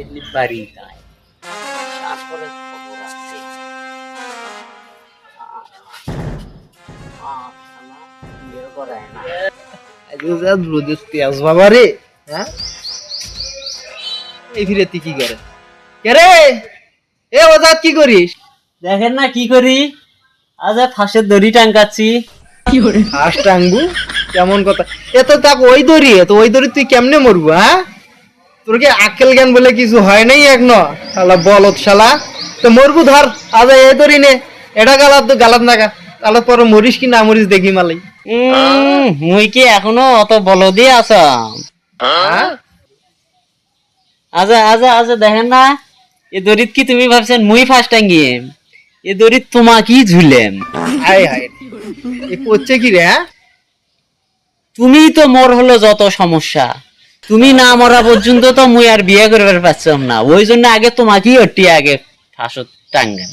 সেগুলি বাড়ি নাই তারপরে খবর আছে হ্যাঁ কি করে? কে রে? এ ওজাত কি করিস? দেখেন না কি করি? আজ ফাঁসের দড়ি টাঙ্গাচ্ছি হাঁস টাঙ্গু কেমন কথা? এ তো তাক ওই দড়ি তো ওই দড়ি তুই কেমনে মরবো হ্যাঁ? তোর কি আক্কেল জ্ঞান বলে কিছু হয় নাই এক ন? শালা বলত শালা। তো মরবু ধর আজ এই দড়ি নে। এটা গালাত তো গালাত না গা তাহলে পরে মরিস কি না মরিস দেখি মালাই। মুই কি এখনও অত বলদি আসাম হ্যাঁ? আজা আজা আজা দেখেন না এ দরিদ কি তুমি ভাবছেন মুই ফার্স্ট টাঙ্গিয়ে এ দড়িত তোমাকেই ঝুলেম? হায় হায়। এ করছে কি রে হ্যাঁ? তুমি তো মোর হলো যত সমস্যা। তুমি না মরা পর্যন্ত তো মুই আর বিয়ে করবার পারছিলাম না ওই জন্য আগে তোমাকেই অটি আগে ফাঁসত টাঙ্গেন!